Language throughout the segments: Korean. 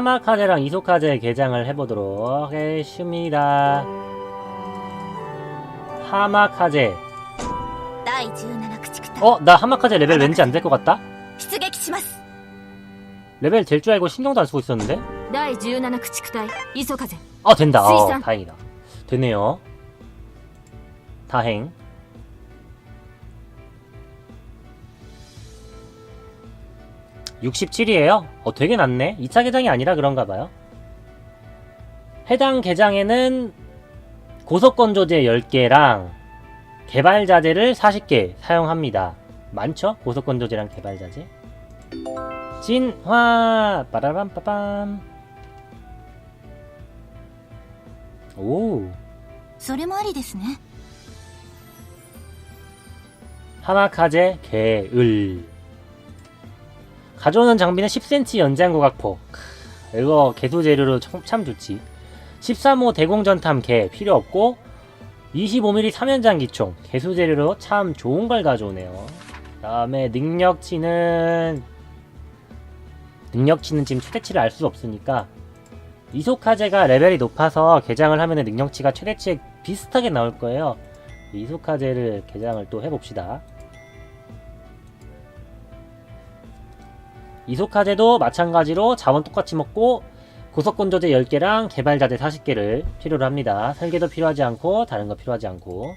하마카제랑 이소카제 개장을 해보도록 하겠습니다. 하마카제. 어? 나 하마카제 레벨 왠지 안 될 것 같다? 레벨 될 줄 알고 신경도 안 쓰고 있었는데? 어, 된다. 어, 다행이다. 되네요. 다행. (67이에요) 어 되게 낮네 2차 개장이 아니라 그런가 봐요 해당 개장에는 고속건조제 10개랑 개발자재를 40개 사용합니다 많죠? 고속건조제랑 개발자재 진화 빠라밤빠밤 오 それもありですね 하마카제 개을 가져오는 장비는 10cm 연장 고각포. 크, 이거 개수 재료로 참, 참 좋지. 13호 대공전탐 개 필요 없고 25mm 3연장 기총 개수 재료로 참 좋은 걸 가져오네요. 다음에 능력치는 능력치는 지금 최대치를 알 수 없으니까 이소카제가 레벨이 높아서 개장을 하면 능력치가 최대치에 비슷하게 나올 거예요. 이소카제를 개장을 또 해봅시다 이소카제도 마찬가지로 자원 똑같이 먹고 고속건조제 10개랑 개발자재 40개를 필요로 합니다. 설계도 필요하지 않고 다른 거 필요하지 않고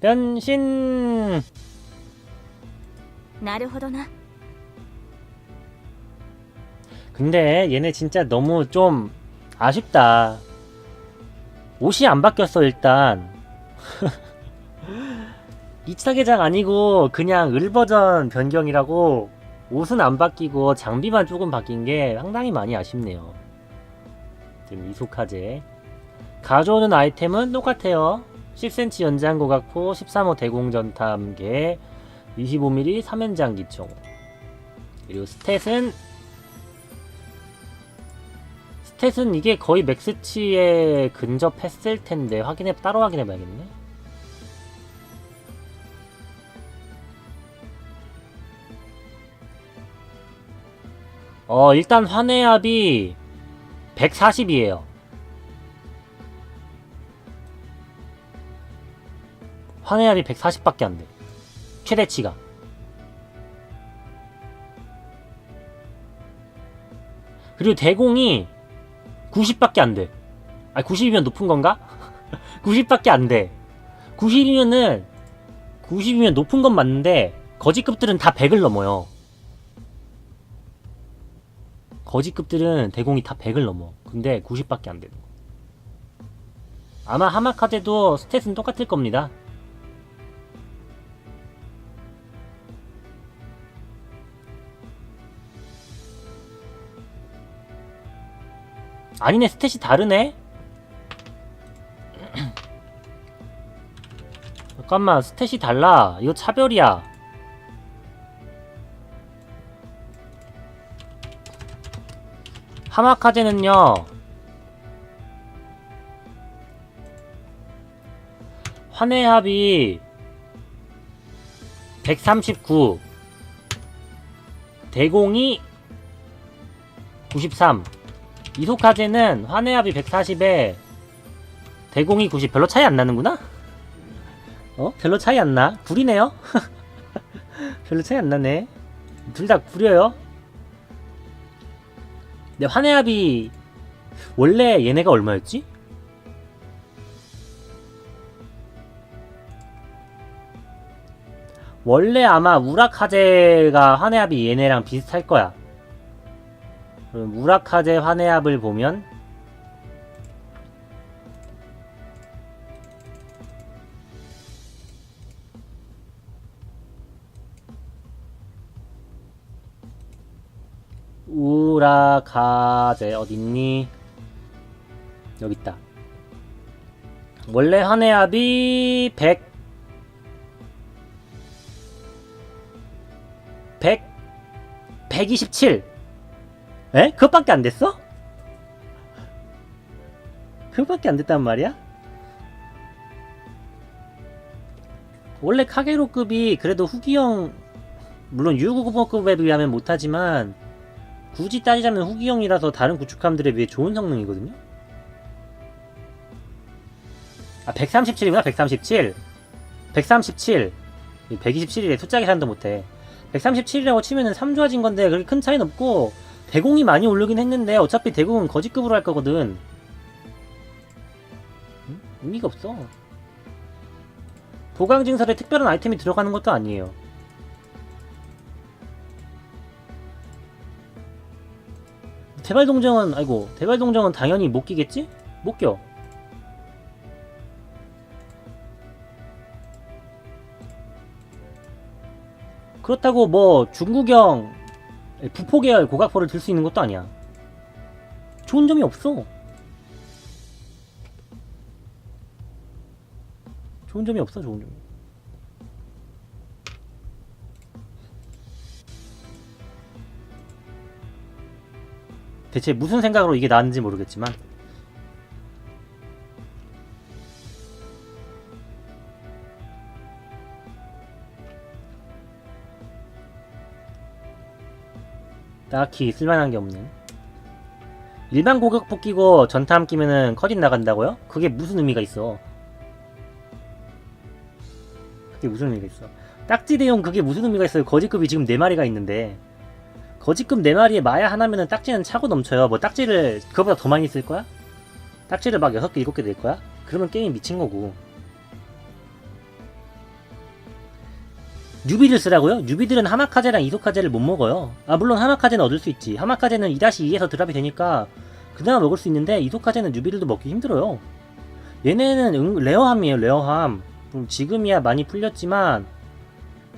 변신 なるほどな 근데 얘네 진짜 너무 좀 아쉽다. 옷이 안 바뀌었어 일단. 2차 개장 아니고 그냥 을 버전 변경이라고 옷은 안 바뀌고 장비만 조금 바뀐 게 상당히 많이 아쉽네요. 지금 이소카제 가져오는 아이템은 똑같아요. 10cm 연장 고각포, 13호 대공전탐계, 25mm 3연장 기총. 그리고 스탯은 스탯은 이게 거의 맥스치에 근접했을 텐데 확인해 따로 확인해 봐야겠네. 어 일단 환해압이 140이에요. 환해압이 140밖에 안 돼. 최대치가. 그리고 대공이 90밖에 안 돼. 아, 90이면 높은 건가? 90밖에 안 돼. 90이면은 90이면 높은 건 맞는데 거지급들은 다 100을 넘어요. 거지급들은 대공이 다 100을 넘어. 근데 90밖에 안 되는 거. 아마 하마카제도 스탯은 똑같을 겁니다. 아니네 스탯이 다르네 잠깐만 스탯이 달라 이거 차별이야 하마카제는요 환해합이 139 대공이 93 이소카제는 환해압이 140에 대공이 90 별로 차이 안 나는구나? 어? 별로 차이 안 나? 구리네요? 별로 차이 안 나네. 둘 다 구려요. 근데 환해압이 원래 얘네가 얼마였지? 원래 아마 우라카제가 환해압이 얘네랑 비슷할 거야. 우라카제 환해압을 보면 우라카제 어딨니? 여기 있다. 원래 환해압이 100 100 127 에? 그것밖에 안 됐어? 그것밖에 안 됐단 말이야? 원래 카게로급이 그래도 후기형 물론 유구급에 비하면 못하지만 굳이 따지자면 후기형이라서 다른 구축함들에 비해 좋은 성능이거든요. 아 137이구나 137 137 127이래 숫자 계산도 못해. 137이라고 치면은 3 좋아진 건데 그렇게 큰 차이는 없고 대공이 많이 오르긴 했는데 어차피 대공은 거지급으로 할 거거든. 응? 의미가 없어. 보강증설에 특별한 아이템이 들어가는 것도 아니에요 대발 동정은 아이고 대발 동정은 당연히 못 끼겠지? 못 껴. 그렇다고 뭐 중국형 부포 계열 고각포를 들 수 있는 것도 아니야. 좋은 점이 없어. 좋은 점이 없어, 좋은 점이. 대체 무슨 생각으로 이게 나왔는지 모르겠지만 딱히 쓸만한 게 없네. 일반 고격포 끼고 전탐 끼면은 커딘 나간다고요? 그게 무슨 의미가 있어? 그게 무슨 의미가 있어? 딱지 대용 그게 무슨 의미가 있어요? 거지급이 지금 4마리가 있는데 거지급 4마리에 마야 하나면은 딱지는 차고 넘쳐요. 뭐 딱지를 그거보다 더 많이 쓸 거야? 딱지를 막 6개, 7개 낼 거야? 그러면 게임이 미친 거고. 뉴비를 쓰라고요? 뉴비들은 하마카제랑 이소카제를 못 먹어요. 아, 물론 하마카제는 얻을 수 있지. 하마카제는 2-2에서 드랍이 되니까 그나마 먹을 수 있는데 이소카제는 뉴비들도 먹기 힘들어요. 얘네는 응- 레어함이에요, 레어함. 음, 지금이야 많이 풀렸지만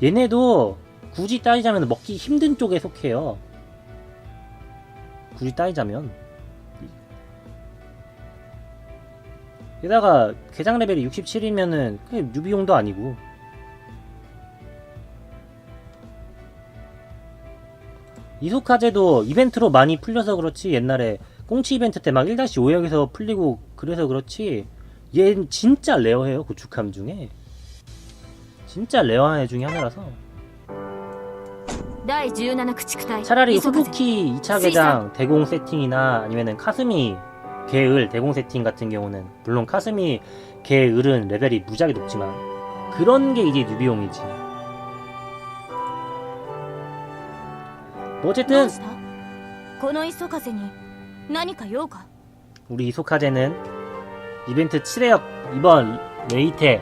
얘네도 굳이 따지자면 먹기 힘든 쪽에 속해요. 굳이 따지자면. 게다가 개장 레벨이 67이면은 뉴비용도 아니고. 이소카제도 이벤트로 많이 풀려서 그렇지 옛날에 꽁치 이벤트 때 막 1-5역에서 풀리고 그래서 그렇지 얘 진짜 레어해요 고축함 중에 진짜 레어한 애 중에 하나라서 第17駆逐隊 차라리 磯風 후부키 2차 개장 대공 세팅이나 아니면은 카스미 개을 대공 세팅 같은 경우는 물론 카스미 개을은 레벨이 무지하게 높지만 그런 게 이제 뉴비용이지 뭐 ど 어쨌든 うしたこの磯風に何か用か 우리 이소카제는 이벤트 7회역 이번 레이테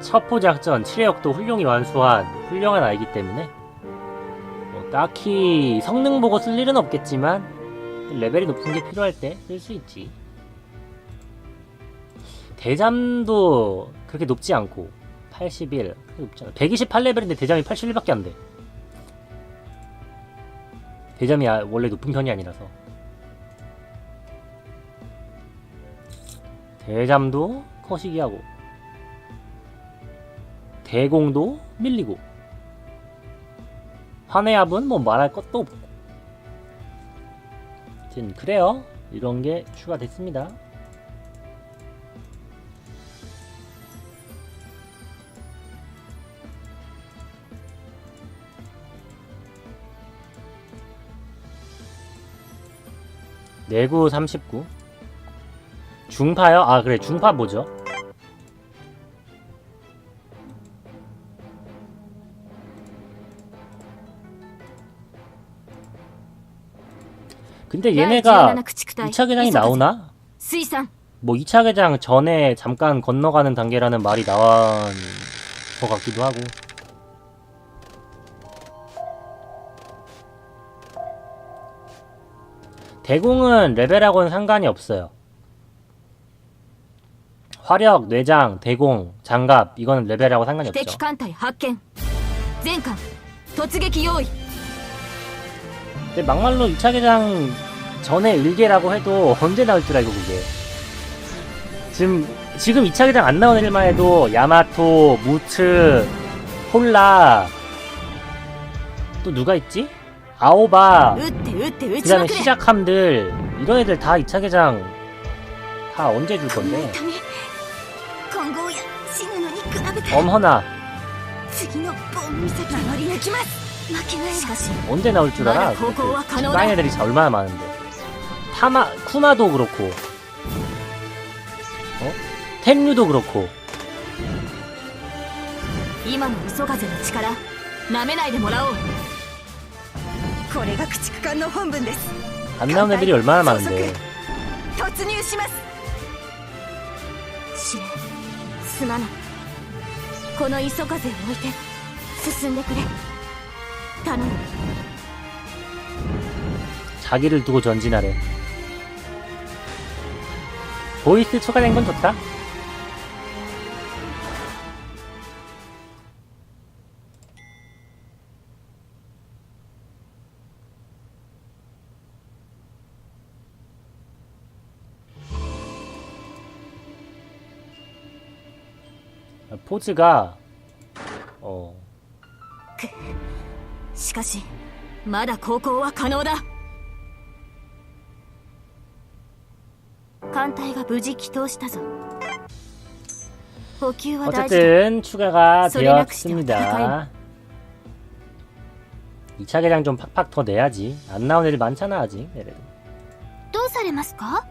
첩포 작전 7회역도 훌륭히 완수한 훌륭한 아이기 때문에 뭐 딱히 성능 보고 쓸 일은 없겠지만 레벨이 높은 게 필요할 때 쓸 수 있지. 대잠도 그렇게 높지 않고 81 그렇게 높지 않아. 128레벨인데 대잠이 81밖에 안 돼. 대잠이 아- 원래 높은 편이 아니라서. 대잠도 거시기하고 대공도 밀리고 환해압은 뭐 말할 것도 없고. 아무튼 그래요. 이런 게 추가됐습니다. 내구 39 중파요? 아 그래. 중파 뭐죠? 근데 얘네가 2차 계장이 나오나? 뭐 2차 개장 전에 잠깐 건너가는 단계라는 말이 나온 것 같기도 하고 대공은 레벨하고는 상관이 없어요 화력, 뇌장, 대공, 장갑 이거는 레벨하고 상관이 없죠. 근데 막말로 2차 개장 전에 일개라고 해도 언제 나올 줄 알고 그게. 지금 지금 2차 개장 안 나오는 일만 해도 야마토, 무츠, 홀라 또 누가 있지? 아오바 그 다음에 시작함들 이런 애들 다 2차 개장 다 언제 줄 건데? 엄허나 次の本岬守り抜きます負けないしかし 언제 나올 줄 알아? 나는 고고와 그렇게 간호다. 짱 애들이 자- 얼마나 많은데. 타마 쿠마도 그렇고, 어? 텐류도 그렇고. 今の磯風の力なめないでもらおうこれが駆逐艦の本文です 안 나온 애들이 얼마나 많은데. 突入します試練すまないこの磯風を置いて進んでくれ 頼む 자기를 두고 전진하래. 보이스 추가된 건 좋다. 포즈가 しかしまだ航行は可能だ艦隊が無事帰投したぞ補給は大事だ 어쨌든 추가가 소리나 크시죠. 되었습니다. 2차 개량 좀 팍팍 더 내야지. 안 나온 애들 많잖아 아직. 얘네들. どうされますか